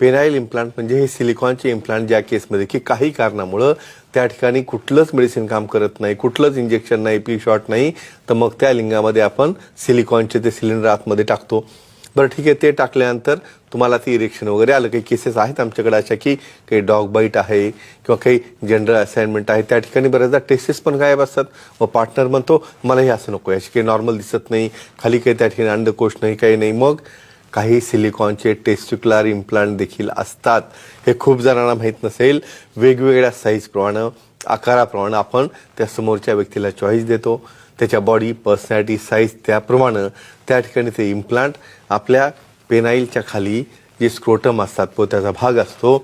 Penile implant म्हणजे हे सिलिकॉनचे implant ज्या केसमध्ये की काही कारणामुळं त्या ठिकाणी कुठलंच मेडिसिन काम करत नाही कुठलंच इंजेक्शन नाही पी शॉट नाही तर मग त्या लिंगामध्ये आपण सिलिकॉनचे ते सिलेंडर आतमध्ये टाकतो. बरं ठीक आहे ते टाकल्यानंतर तुम्हाला ते इरेक्शन वगैरे आलं काही केसेस आहेत आमच्याकडे अशा की काही डॉग बाईट आहे किंवा काही जनरल असाइनमेंट आहे त्या ठिकाणी बऱ्याचदा टेस्टेस पण गायब असतात. व पार्टनर म्हणतो मला हे असं नको याची काही नॉर्मल दिसत नाही खाली काही त्या ठिकाणी अंडकोश नाही काही नाही. मग काही सिलिकॉनचे टेस्टिक्युलर इम्प्लांट देखील असतात. हे खूप जणांना माहीत नसेल. वेगवेगळ्या साईजप्रमाणे आकाराप्रमाणे आपण त्या समोरच्या व्यक्तीला चॉईस देतो. त्याच्या बॉडी पर्सनॅलिटी साईज त्याप्रमाणे त्या ठिकाणी ते इम्प्लांट आपल्या पेनाईलच्या खाली जे स्क्रोटम असतात पोत्याचा भाग असतो.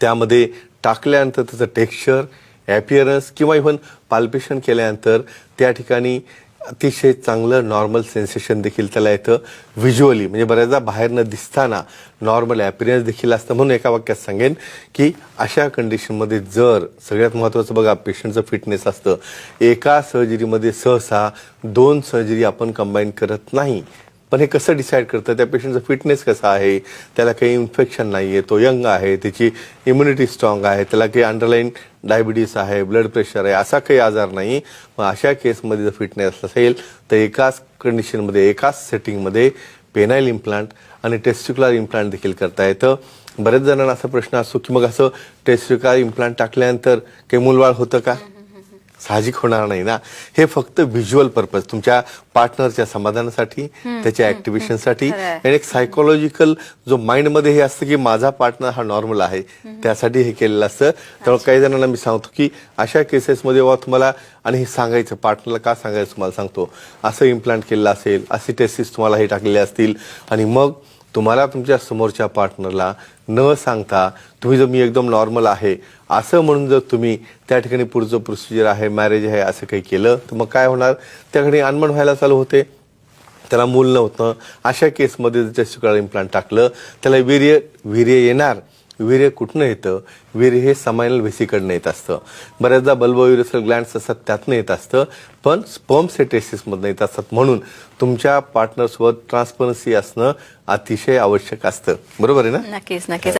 त्यामध्ये टाकल्यानंतर त्याचं टेक्स्चर ॲपिअरन्स किंवा इव्हन पाल्पेशन केल्यानंतर त्या ठिकाणी अतिशय चांगलं नॉर्मल सेन्सेशन देखील त्याला येतं व्हिज्युअली म्हणजे बऱ्याचदा बाहेरनं दिसताना नॉर्मल ॲपिरियन्स देखील असतं म्हणून एका वाक्यात सांगेन की अशा कंडिशनमध्ये जर सगळ्यात महत्त्वाचं बघा पेशंटचं फिटनेस असतं. एका सर्जरीमध्ये सहसा दोन सर्जरी आपण कंबाईन करत नाही. पण हे कसं डिसाईड करतं? त्या पेशंटचं फिटनेस कसा आहे? त्याला काही इन्फेक्शन नाही आहे तो यंग आहे त्याची इम्युनिटी स्ट्रॉंग आहे त्याला काही अंडरलाईन डायबिटीस आहे ब्लड प्रेशर आहे असा काही आजार नाही. मग अशा केसमध्ये जर फिटनेस असेल तर एकाच कंडिशनमध्ये एकाच सेटिंगमध्ये पेनाईल इम्प्लांट आणि टेस्टिक्युलर इम्प्लांट देखील करता येतं. बरेच जणांना असा प्रश्न असतो की मग असं टेस्टिक्युलर इम्प्लांट टाकल्यानंतर काही मूलवाळ होतं का? साहजिक होणार नाही ना? हे फक्त व्हिज्युअल पर्पज तुमच्या पार्टनरच्या समाधानासाठी त्याच्या ऍक्टिव्हेशनसाठी. आणि एक सायकोलॉजिकल जो माइंडमध्ये हे असतं की माझा पार्टनर हा नॉर्मल आहे त्यासाठी हे केलेलं असतं. त्यामुळे काही जणांना मी सांगतो की अशा केसेसमध्ये बाबा तुम्हाला आणि हे सांगायचं पार्टनरला का सांगायचं तुम्हाला सांगतो. असं इम्प्लांट केलेलं असेल असे टेस्टिस तुम्हाला हे टाकलेले असतील. आणि मग तुम्हाला तुमच्या समोरच्या पार्टनरला न सांगता तुम्ही जर मी एकदम नॉर्मल आहे असं म्हणून जर तुम्ही त्या ठिकाणी पुढचं प्रोसिजर आहे मॅरेज आहे असं काही केलं तर मग काय होणार? त्या ठिकाणी अनमन व्हायला चालू होते. त्याला मूल नव्हतं. अशा केसमध्ये जर टेस्टिक्युलर इम्प्लांट टाकलं त्याला वीर्य वीर्य येणार. वीर्य कुठनं येतं? वीर्य हे समायनल व्हेसिकडनं येत असतं. बऱ्याचदा बल्बोयुरेसल ग्लँड्स असतात त्यातनं येत असतं. पण स्पर्म सेटेसिसमधनं येत असतात म्हणून तुमच्या पार्टनरसोबत ट्रान्सपरन्सी असणं अतिशय आवश्यक असतं. बरोबर आहे ना? नक्कीच नक्कीच.